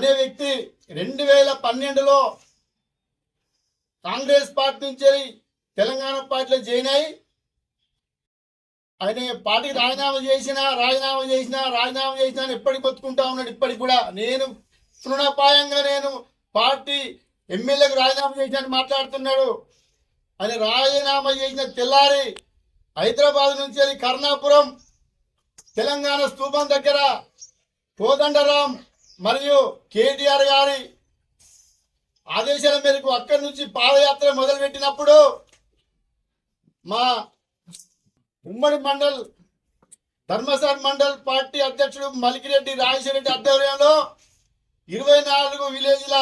అనే వ్యక్తి రెండు వేల పన్నెండులో కాంగ్రెస్ పార్టీ నుంచి తెలంగాణ పార్టీలో జాయిన్ అయి ఆయన పార్టీకి రాజీనామా చేసినా రాజీనామా చేసినా రాజీనామా చేసినా అని ఎప్పటికి బతుకుంటా ఉన్నాడు. ఇప్పటికి కూడా నేను తృణపాయంగా నేను పార్టీ ఎమ్మెల్యేకి రాజీనామా చేసినని మాట్లాడుతున్నాడు. ఆయన రాజీనామా చేసిన తెల్లారి హైదరాబాద్ నుంచి వెళ్ళి కర్ణాపురం తెలంగాణ స్థూపం దగ్గర కోదండరాం మరియు కేటీఆర్ గారి ఆదేశాల మేరకు అక్కడి నుంచి పాదయాత్ర మొదలుపెట్టినప్పుడు మా ఉమ్మడి మండల్ ధర్మసార్ మండల్ పార్టీ అధ్యక్షుడు మలికిరెడ్డి రాజశేఖరెడ్డి ఆధ్వర్యంలో ఇరవై నాలుగు విలేజ్ల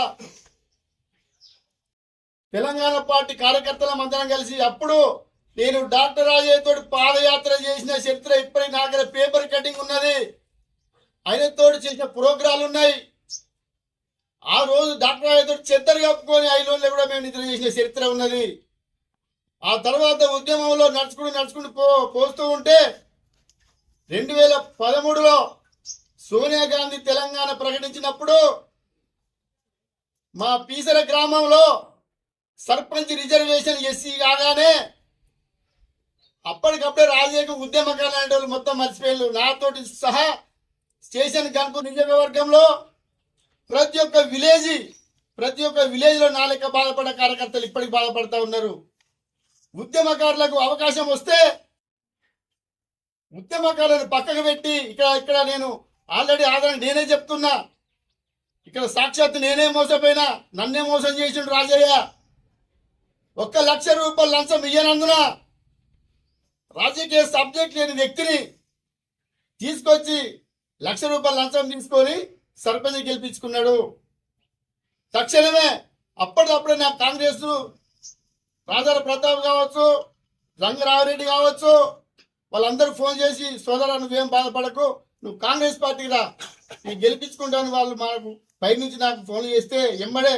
తెలంగాణ పార్టీ కార్యకర్తల మందరం కలిసి అప్పుడు నేను డాక్టర్ రాజయ్యతో పాదయాత్ర చేసిన చరిత్ర ఇప్పటికి నా దగ్గర పేపర్ కటింగ్ ఉన్నది. ఆయనతో చేసిన ప్రోగ్రాలు ఉన్నాయి. ఆ రోజు డాక్టర్ ఆయనతో చెద్దరు కప్పుకొని ఐదు రోజులు కూడా మేము నిద్ర చేసిన చరిత్ర ఉన్నది. ఆ తర్వాత ఉద్యమంలో నడుచుకుంటూ నడుచుకుంటూ పో పోస్తూ ఉంటే రెండు వేల పదమూడులో సోనియా గాంధీ తెలంగాణ ప్రకటించినప్పుడు మా పీసర గ్రామంలో సర్పంచ్ రిజర్వేషన్ ఎస్సీ కాగానే అప్పటికప్పుడే రాజకీయ ఉద్యమకాలు అనేటోళ్ళు మొత్తం మర్చిపోయారు నాతోటి సహా స్టేషన్ కనుక నియోజకవర్గంలో ప్రతి ఒక్క విలేజ్ ప్రతి ఒక్క విలేజ్లో నాలుక బాధపడే కార్యకర్తలు ఇప్పటికి బాధపడతా ఉన్నారు. ఉద్యమకారులకు అవకాశం వస్తే ఉద్యమకారులను పక్కకు పెట్టి ఇక్కడ ఇక్కడ నేను ఆల్రెడీ ఆదరణ నేనే చెప్తున్నా. ఇక్కడ సాక్షాత్ నేనే మోసపోయినా నన్నే మోసం చేసిండు రాజయ్య. ఒక్క లక్ష రూపాయలు లంచం ఇయ్యనందున రాజకీయ సబ్జెక్ట్ లేని వ్యక్తిని తీసుకొచ్చి లక్ష రూపాయలు లంచం తీసుకొని సర్పంచ్ గెలిపించుకున్నాడు. తక్షణమే అప్పటికప్పుడే నా కాంగ్రెస్ రాజార ప్రతాప్ కావచ్చు రంగరామరెడ్డి కావచ్చు వాళ్ళందరూ ఫోన్ చేసి సోదరా నువ్వేం బాధపడకు నువ్వు కాంగ్రెస్ పార్టీకి రా. నేను గెలిపించుకుంటాను వాళ్ళు మాకు పైనుంచి నాకు ఫోన్ చేస్తే ఎమ్మడే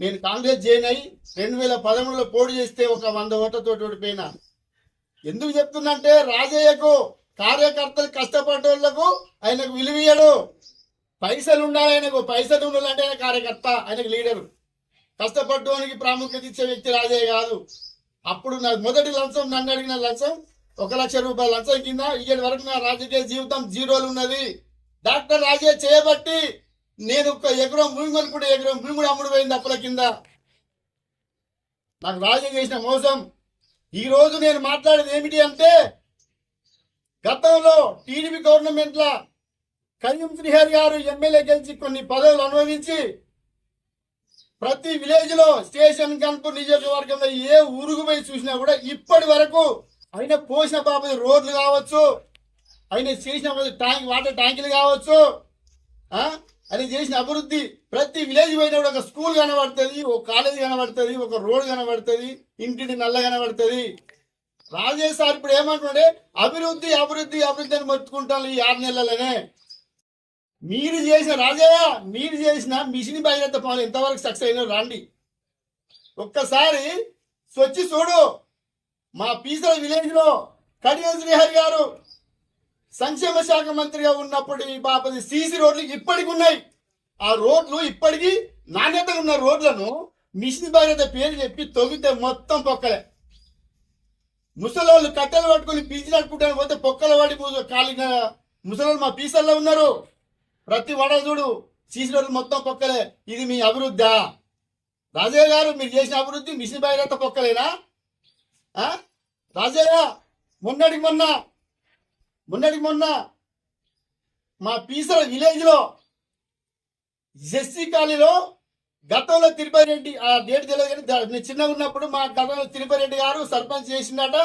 నేను కాంగ్రెస్ జాయిన్ అయ్యి రెండు వేల పదమూడులో పోటీ చేస్తే ఒక వంద ఓట్లతో ఓడిపోయినా. ఎందుకు చెప్తున్నంటే రాజయ్యకు కార్యకర్తలు కష్టపడ్డోళ్ళకు ఆయనకు విలువీయడు పైసలు ఉండాలి ఆయనకు. పైసలు ఉండాలంటే ఆయన కార్యకర్త ఆయనకు లీడరు. కష్టపడ్డోనికి ప్రాముఖ్యత ఇచ్చే వ్యక్తి రాజే కాదు. అప్పుడు నా మొదటి లంచం నన్ను అడిగిన లంచం ఒక లక్ష రూపాయల లంచం కింద ఇక్కడి వరకు నా రాజకీయ జీవితం జీరోలు ఉన్నది. డాక్టర్ రాజే చేయబట్టి నేను ఒక ఎకరం భూమి కొనుక్కుంటే ఎకరం భూమి కూడా అమ్ముడు పోయింది అప్పుల కింద. నాకు రాజే చేసిన మోసం. ఈ రోజు నేను మాట్లాడేది ఏమిటి అంటే గతంలో టీడీపీ గవర్నమెంట్ల కరీం శ్రీహరి గారు ఎమ్మెల్యే గెలిచి కొన్ని పదవులు అనుభవించి ప్రతి విలేజ్లో స్టేషన్ కనుక నియోజకవర్గంలో ఏ ఊరుకు పోయి చూసినా కూడా ఇప్పటి వరకు ఆయన పోసిన బాబు రోడ్లు కావచ్చు ఆయన చేసిన ట్యాంక్ వాటర్ ట్యాంకులు కావచ్చు అది ఆయన చేసిన అభివృద్ధి. ప్రతి విలేజ్ పోయినప్పుడు ఒక స్కూల్ కనబడుతుంది ఒక కాలేజ్ కనబడుతుంది ఒక రోడ్ కనబడుతుంది ఇంటింటి నల్ల కనబడుతుంది. రాజేష్ సార్ ఇప్పుడు ఏమంటుండే? అభివృద్ధి అభివృద్ధి అభివృద్ధి అని మొత్తుకుంటాను ఈ ఆరు నెలలనే. మీరు చేసిన రాజయ్య మీరు చేసిన మిషన్ భగీరథ పనులు ఎంతవరకు సక్సెస్ అయినా రండి. ఒక్కసారి వచ్చి చూడు. మా పీసల విలేజ్లో కడియం శ్రీహరి గారు సంక్షేమ శాఖ మంత్రిగా ఉన్నప్పుడు ఈ బాపది సీసీ రోడ్లు ఇప్పటికి ఉన్నాయి. ఆ రోడ్లు ఇప్పటికీ నాణ్యతగా ఉన్న రోడ్లను మిషన్ బాధ్యత పేరు చెప్పి తొగితే మొత్తం పొక్కలే. ముసలోళ్ళు కట్టెలు పట్టుకొని పీచి నడుపుకుంటాను పోతే పొక్కల పడి కాలిన ముసలోళ్ళు మా పీసల్లో ఉన్నారు. ప్రతి వడ చూడు సీసీ రోడ్లు మొత్తం పొక్కలే. ఇది మీ అభివృద్ధా. రాజయ్య గారు మీరు చేసిన అభివృద్ధి మిషన్ భగీరథ పొక్కలేనా? రాజయ్య మొన్నటికి మొన్న మొన్నటికి మొన్న మా పీసల విలేజ్లో జెస్సీ కాలనీలో గతంలో తిరుపతి రెడ్డి ఆ డేట్ తెలియదు కానీ నేను చిన్నగా ఉన్నప్పుడు మా గతంలో తిరుపతి రెడ్డి గారు సర్పంచ్ చేసిందట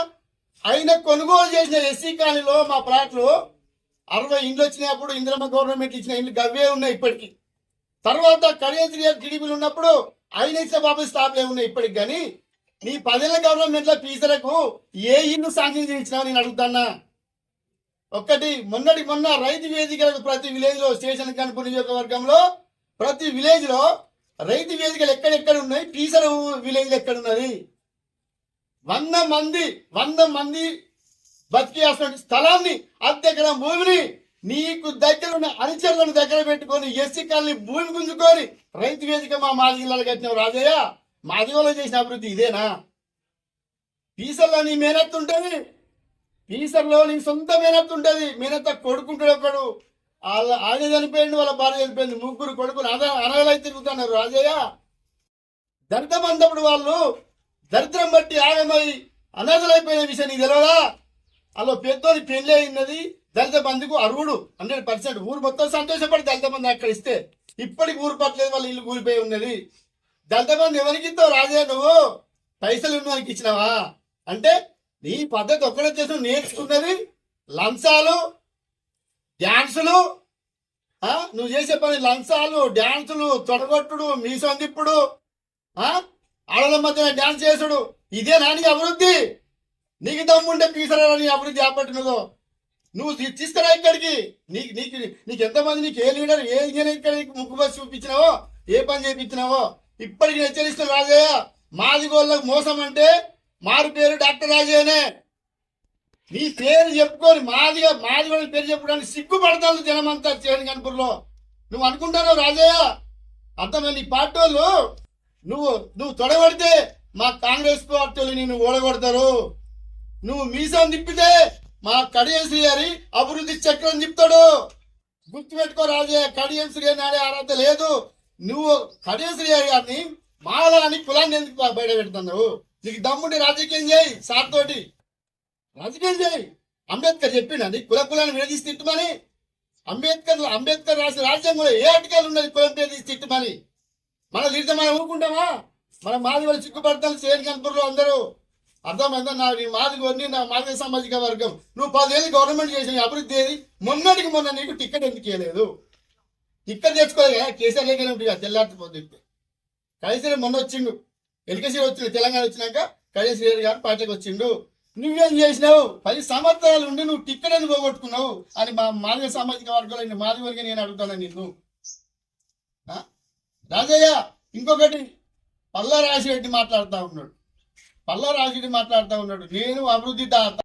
ఆయన కొనుగోలు చేసిన ఎస్సీ కాలనీలో మా ప్లాట్లు అరవై ఇండ్లు వచ్చినప్పుడు ఇందిరమ్మ గవర్నమెంట్ ఇచ్చిన ఇండ్లు గవ్వే ఉన్నాయి ఇప్పటికి. తర్వాత కళ్యాణ్ గారు టీడీపీలు ఉన్నప్పుడు ఆయన ఇచ్చిన బాబు స్టాప్లే ఉన్నాయి ఇప్పటికి కానీ నీ పదేళ్ళ గవర్నమెంట్లో పీసలకు ఏ ఇల్లు శాంక్షన్ చేయించినావు నేను అడుగుతానా ఒక్కటి మొన్నటి మొన్న రైతు వేదికలకు ప్రతి విలేజ్లో స్టేషన్ కనుపు నియోజకవర్గంలో ప్రతి విలేజ్లో రైతు వేదికలు ఎక్కడెక్కడ ఉన్నాయి? పీసర విలేజ్ ఎక్కడ ఉన్నది వంద మంది వంద మంది బతికేస్తున్న స్థలాన్ని అద్దెకరం భూమిని నీకు దగ్గర ఉన్న అనుచరులను దగ్గర పెట్టుకొని ఎస్సీ కాలనీ భూమి గుంజుకొని రైతు వేదిక మా మాజిల్లాలో కట్టినాం రాజయ్య. మాదిగలో చేసిన అభివృద్ధి ఇదేనా? పీసర్లో నీ మేనత్తు ఉంటుంది పీసర్లో నీ సొంత మేనత్తు ఉంటుంది మేనత్త కొడుకుంటాడు ఒకడు. వాళ్ళ ఆయన చనిపోయింది వాళ్ళ భార్య చనిపోయింది ముగ్గురు కొడుకులు అద అనగలై తిరుగుతున్నారు రాజయ్య. దళిత బంధపుడు వాళ్ళు దరిద్రం బట్టి ఆగమై అనాథలైపోయిన విషయం నీకు తెలియదా అలా పెద్దోని పెళ్ళి అయినది దళిత బంధుకు అర్హుడు హండ్రెడ్ పర్సెంట్. ఊరు మొత్తం సంతోషపడి దళిత బంధు అక్కడ ఇస్తే ఇప్పటికి ఊరు పట్టలేదు వాళ్ళ ఇల్లు కూలిపోయి ఉన్నది. దళిత బంధు ఎవరికి ఇస్తావు రాజయ్య నువ్వు? పైసలు ఉన్నవానికి ఇచ్చినావా? అంటే నీ పద్ధతి ఒక్కడే చేసిన నేర్చుకున్నది లంచాలు డ్యాన్సులు నువ్వు చేసే పని లంచాలు డ్యాన్సులు తొడగొట్టుడు మీసం తిప్పుడు ఆడల మధ్యన డ్యాన్స్ చేసుడు. ఇదే నానికి అభివృద్ధి. నీకు దమ్ముంటే పీసరా నీ అభివృద్ధి చేపట్టినదో నువ్వు. నువ్వు తీసుకురా ఇక్కడికి. నీకు నీకు నీకు ఎంతమంది నీకు ఏ లీడర్ ఏ ఇంజనీర్ ఇక్కడ నీకు ముక్కు బస్సు చూపించినావో ఏ పని చేయించినావో ఇప్పటికి హెచ్చరిస్తూ రాజయ్య మాది గోళ్ళకు మోసం అంటే మారు పేరు డాక్టర్ రాజయ్యనే. నీ పేరు చెప్పుకొని మాదిగా మాది కూడా పేరు చెప్పడానికి సిగ్గుపడతాను జనమంతా చేయని కనుపుల్లో నువ్వు అనుకుంటావు రాజయ్య? అర్థమైంది? నీ పార్టీ వాళ్ళు నువ్వు నువ్వు తొడగొడితే మా కాంగ్రెస్ పార్టీ వాళ్ళు నిన్ను ఓడగొడతారు. నువ్వు మీసం తిప్పితే మా కడియంశ్రీ గారి అభివృద్ధి చక్రం తిప్పుతాడు గుర్తుపెట్టుకో రాజయ్య కడియంశ్రీ గారిని ఆడే అర్హత లేదు. నువ్వు కడియంశ్రీ గారి గారిని మాలని కులాన్ని ఎందుకు బయట పెడుతున్నావు నీకు దమ్ముండి రాజకీయం చేయి సార్ తోటి. రాజకీయం చేయి అంబేద్కర్ చెప్పిండు అది కుల కులాన్ని విడదీసి తిట్టుమని. అంబేద్కర్ అంబేద్కర్ రాసిన రాజ్యాంగంలో ఏ ఆర్టికల్ ఉన్నది కులం పేరు తీసి తిట్టుమని. మన తిడితే మనం ఊరుకుంటామా? మన మాది వాళ్ళు సిగ్గుపడతాను చేయని అందరూ. అర్థమైందా? నా నీ మాది కొన్ని నా మాది సామాజిక వర్గం. నువ్వు పదేళ్ళు గవర్నమెంట్ చేసిన అభివృద్ధి ఏది? మొన్నటికి మొన్న నీకు టికెట్ ఎందుకు ఇవ్వలేదు టికెట్ తెచ్చుకోలేదు? కదా కేసీఆర్ లేకనే ఉంటుంది తెల్లారిపోతే కలిసి మొన్న వచ్చిండు. ఎల్కేసీ వచ్చిండు తెలంగాణ వచ్చినాక కైసరి గారు పార్టీకి వచ్చిండు. నువ్వేం చేసినావు? పది సంవత్సరాలు ఉండి నువ్వు టిక్కెట్ పోగొట్టుకున్నావు అని మా మాదిగ సామాజిక వర్గంలో మాది వర్గం నేను అడుగుతాను నిన్ను. ఆ? రాజయ్య ఇంకొకటి పల్లా రాసిరెడ్డి మాట్లాడుతూ ఉన్నాడు. పల్లా రాసిరెడ్డి మాట్లాడుతూ ఉన్నాడు. నేను అభివృద్ధి దాత.